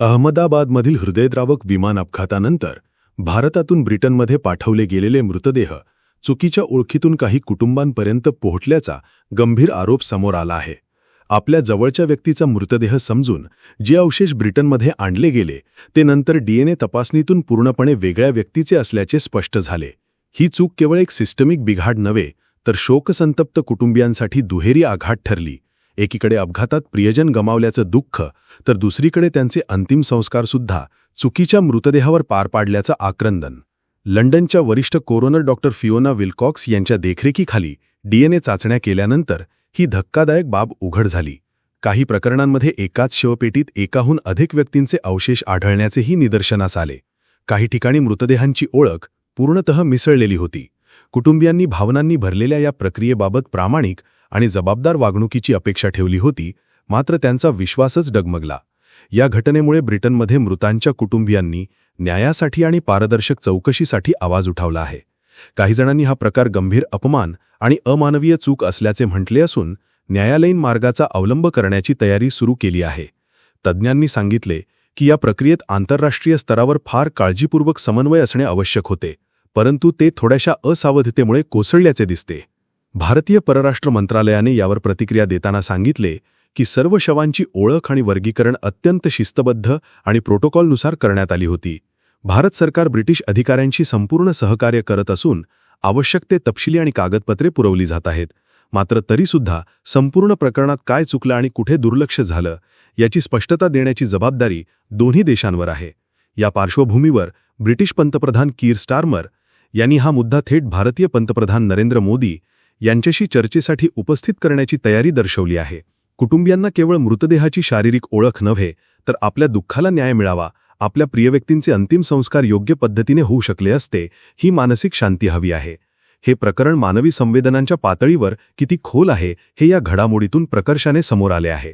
अहमदाबादमधील हृदयद्रावक विमान अपघातानंतर भारतातून ब्रिटनमध्ये पाठवले गेलेले मृतदेह चुकीच्या ओळखीतून काही कुटुंबांपर्यंत पोहोचल्याचा गंभीर आरोप समोर आला आहे. आपल्या जवळच्या व्यक्तीचा मृतदेह समजून जे अवशेष ब्रिटनमध्ये आणले गेले ते नंतर डीएनए तपासणीतून पूर्णपणे वेगळ्या व्यक्तीचे असल्याचे स्पष्ट झाले. ही चूक केवळ एक सिस्टमिक बिघाड नव्हे तर शोकसंतप्त कुटुंबियांसाठी दुहेरी आघात ठरली. एकीकडे अपघातात प्रियजन गमावल्याचं दुःख तर दुसरीकडे त्यांचे अंतिम संस्कारसुद्धा चुकीच्या मृतदेहावर पार पाडल्याचं आक्रंदन. लंडनच्या वरिष्ठ कोरोनर डॉक्टर फिओना विल्कॉक्स यांच्या देखरेखीखाली डीएनए चाचण्या केल्यानंतर ही धक्कादायक बाब उघड झाली. काही प्रकरणांमध्ये एकाच शवपेटीत एकाहून अधिक व्यक्तींचे अवशेष आढळण्याचेही निदर्शनास आले. काही ठिकाणी मृतदेहांची ओळख पूर्णतः मिसळलेली होती. कुटुंबियांनी भावनांनी भरलेल्या या प्रक्रियेबाबत प्रामाणिक आणि जबाबदार वागणुकीची अपेक्षा ठेवली होती मात्र त्यांचा विश्वासच डगमगला. या घटनेमुळे ब्रिटनमध्ये मृतांच्या कुटुंबियांनी न्यायासाठी आणि पारदर्शक चौकशीसाठी आवाज उठावला आहे. काही जणांनी हा प्रकार गंभीर अपमान आणि अमानवीय चूक असल्याचे म्हटले असून न्यायालयीन मार्गाचा अवलंब करण्याची तयारी सुरू केली आहे. तज्ज्ञांनी सांगितले की या प्रक्रियेत आंतरराष्ट्रीय स्तरावर फार काळजीपूर्वक समन्वय असणे आवश्यक होते परंतु ते थोड्याशा असावधतेमुळे कोसळल्याचे दिसते. भारतीय परराष्ट्र मंत्रालयाने यावर प्रतिक्रिया देताना सांगितले की सर्व शवांची ओळख आणि वर्गीकरण अत्यंत शिस्तबद्ध आणि प्रोटोकॉलनुसार करण्यात आली होती. भारत सरकार ब्रिटिश अधिकाऱ्यांशी संपूर्ण सहकार्य करत असून आवश्यक ते तपशिली आणि कागदपत्रे पुरवली जात आहेत. मात्र तरीसुद्धा संपूर्ण प्रकरणात काय चुकलं आणि कुठे दुर्लक्ष झालं याची स्पष्टता देण्याची जबाबदारी दोन्ही देशांवर आहे. या पार्श्वभूमीवर ब्रिटिश पंतप्रधान कीर स्टार्मर यांनी हा मुद्दा थेट भारतीय पंतप्रधान नरेंद्र मोदी यांच्याशी चर्चेसाठी उपस्थित करण्याची तयारी दर्शवली आहे. कुटुंबियांना केवळ मृतदेहाची शारीरिक ओळख नव्हे तर आपल्या दुःखाला न्याय मिळावा आपल्या प्रिय व्यक्तींचे अंतिम संस्कार योग्य पद्धतीने होऊ शकले असते ही मानसिक शांती हवी आहे. हे प्रकरण मानवी संवेदनांच्या पातळीवर किती खोल आहे हे या घडामोडीतून प्रकर्षाने समोर आले आहे.